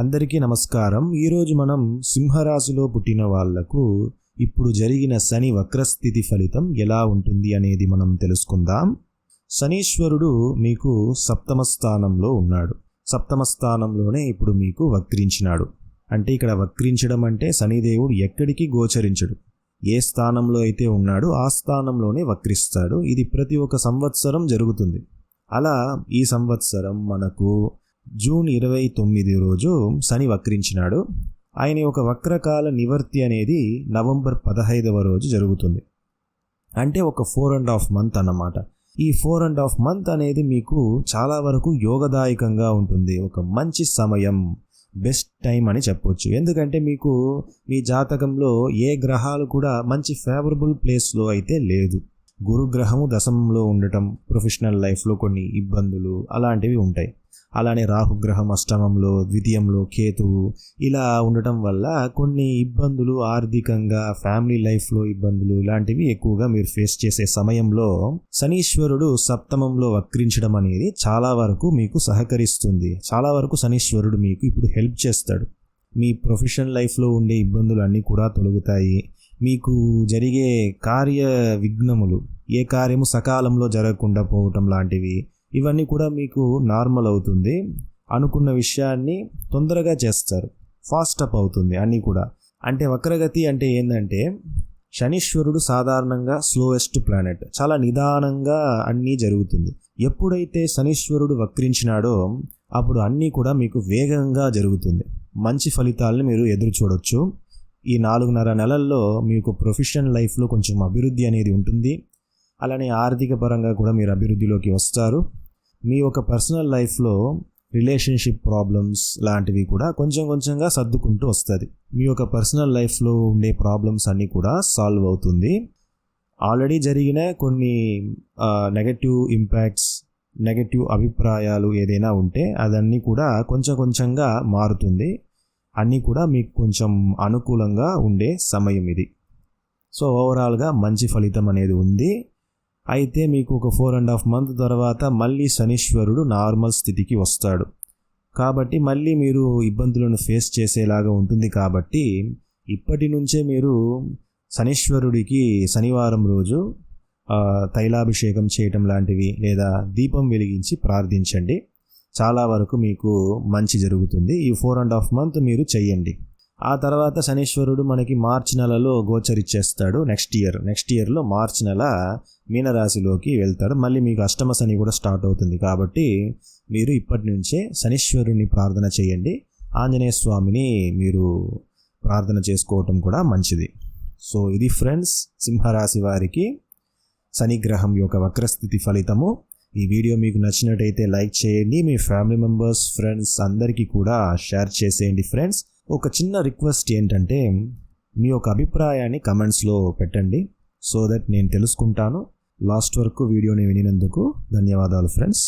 అందరికీ నమస్కారం. ఈరోజు మనం సింహరాశిలో పుట్టిన వాళ్ళకు ఇప్పుడు జరిగిన శని వక్రస్థితి ఫలితం ఎలా ఉంటుంది అనేది మనం తెలుసుకుందాం. శనీశ్వరుడు మీకు సప్తమ స్థానంలో ఉన్నాడు. సప్తమ స్థానంలోనే ఇప్పుడు మీకు వక్రించినాడు. అంటే ఇక్కడ వక్రించడం అంటే శనిదేవుడు ఎక్కడికి గోచరించడు. ఏ స్థానంలో అయితే ఉన్నాడో ఆ స్థానంలోనే వక్రిస్తాడు. ఇది ప్రతి ఒక్క సంవత్సరం జరుగుతుంది. అలా ఈ సంవత్సరం మనకు జూన్ ఇరవై తొమ్మిది రోజు శని వక్రించినాడు. ఆయన ఒక వక్రకాల నివర్తి అనేది నవంబర్ పదహైదవ రోజు జరుగుతుంది. అంటే ఒక ఫోర్ అండ్ హాఫ్ మంత్ అన్నమాట. ఈ ఫోర్ అండ్ హాఫ్ మంత్ అనేది మీకు చాలా వరకు యోగదాయకంగా ఉంటుంది. ఒక మంచి సమయం బెస్ట్ టైం అని చెప్పొచ్చు. ఎందుకంటే మీకు మీ జాతకంలో ఏ గ్రహాలు కూడా మంచి ఫేవరబుల్ ప్లేస్లో అయితే లేదు. గురుగ్రహము దశంలో ఉండటం ప్రొఫెషనల్ లైఫ్లో కొన్ని ఇబ్బందులు అలాంటివి ఉంటాయి. అలానే రాహుగ్రహం అష్టమంలో ద్వితీయంలో కేతువు ఇలా ఉండటం వల్ల కొన్ని ఇబ్బందులు ఆర్థికంగా ఫ్యామిలీ లైఫ్లో ఇబ్బందులు ఇలాంటివి ఎక్కువగా మీరు ఫేస్ చేసే సమయంలో శనీశ్వరుడు సప్తమంలో వక్రించడం అనేది చాలా వరకు మీకు సహకరిస్తుంది. చాలా వరకు శనీశ్వరుడు మీకు ఇప్పుడు హెల్ప్ చేస్తాడు. మీ ప్రొఫెషనల్ లైఫ్లో ఉండే ఇబ్బందులు అన్నీ కూడా తొలగుతాయి. మీకు జరిగే కార్య విఘ్నములు ఏ కార్యము సకాలంలో జరగకుండా పోవటం లాంటివి ఇవన్నీ కూడా మీకు నార్మల్ అవుతుంది. అనుకున్న విషయాన్ని తొందరగా చేస్తారు. ఫాస్ట్ అప్ అవుతుంది అన్నీ కూడా. అంటే వక్రగతి అంటే ఏంటంటే శనీశ్వరుడు సాధారణంగా స్లోయెస్ట్ ప్లానెట్ చాలా నిదానంగా అన్నీ జరుగుతుంది. ఎప్పుడైతే శనీశ్వరుడు వక్రించినాడో అప్పుడు అన్నీ కూడా మీకు వేగంగా జరుగుతుంది. మంచి ఫలితాలను మీరు ఎదురు చూడొచ్చు. ఈ నాలుగున్నర నెలల్లో మీకు ప్రొఫెషనల్ లైఫ్లో కొంచెం అభివృద్ధి అనేది ఉంటుంది. అలానే ఆర్థిక పరంగా కూడా మీరు అభివృద్ధిలోకి వస్తారు. మీ యొక్క పర్సనల్ లైఫ్లో రిలేషన్షిప్ ప్రాబ్లమ్స్ లాంటివి కూడా కొంచెం కొంచెంగా సర్దుకుంటూ వస్తుంది. మీ యొక్క పర్సనల్ లైఫ్లో ఉండే ప్రాబ్లమ్స్ అన్నీ కూడా సాల్వ్ అవుతుంది. ఆల్రెడీ జరిగిన కొన్ని నెగటివ్ ఇంపాక్ట్స్ నెగటివ్ అభిప్రాయాలు ఏదైనా ఉంటే అదన్నీ కూడా కొంచెం కొంచెంగా మారుతుంది. అన్నీ కూడా మీకు కొంచెం అనుకూలంగా ఉండే సమయం ఇది. సో ఓవరాల్గా మంచి ఫలితం అనేది ఉంది. అయితే మీకు ఒక ఫోర్ అండ్ హాఫ్ మంత్ తర్వాత మళ్ళీ శనీశ్వరుడు నార్మల్ స్థితికి వస్తాడు. కాబట్టి మళ్ళీ మీరు ఇబ్బందులను ఫేస్ చేసేలాగా ఉంటుంది కాబట్టి ఇప్పటి నుంచే మీరు శనీశ్వరుడికి శనివారం రోజు తైలాభిషేకం చేయటం లాంటివి లేదా దీపం వెలిగించి ప్రార్థించండి. చాలా వరకు మీకు మంచి జరుగుతుంది. ఈ ఫోర్ అండ్ హాఫ్ మంత్ మీరు చెయ్యండి ఆ తర్వాత శనీశ్వరుడు మనకి మార్చి నెలలో గోచరిచ్చేస్తాడు. నెక్స్ట్ ఇయర్ నెక్స్ట్ ఇయర్లో మార్చి నెల మీనరాశిలోకి వెళ్తాడు. మళ్ళీ మీకు అష్టమ శని కూడా స్టార్ట్ అవుతుంది. కాబట్టి మీరు ఇప్పటి నుంచే శనీశ్వరుని ప్రార్థన చేయండి. ఆంజనేయ స్వామిని మీరు ప్రార్థన చేసుకోవటం కూడా మంచిది. సో ఇది ఫ్రెండ్స్ సింహరాశి వారికి శనిగ్రహం యొక్క వక్రస్థితి ఫలితము. ఈ వీడియో మీకు నచ్చినట్టయితే లైక్ చేయండి. మీ ఫ్యామిలీ మెంబర్స్ ఫ్రెండ్స్ అందరికీ కూడా షేర్ చేసేయండి ఫ్రెండ్స్. ఒక చిన్న రిక్వెస్ట్ ఏంటంటే మీ యొక్క అభిప్రాయాన్ని కమెంట్స్లో పెట్టండి. సో దట్ నేను తెలుసుకుంటాను. లాస్ట్ వరకు వీడియోని వినినందుకు ధన్యవాదాలు ఫ్రెండ్స్.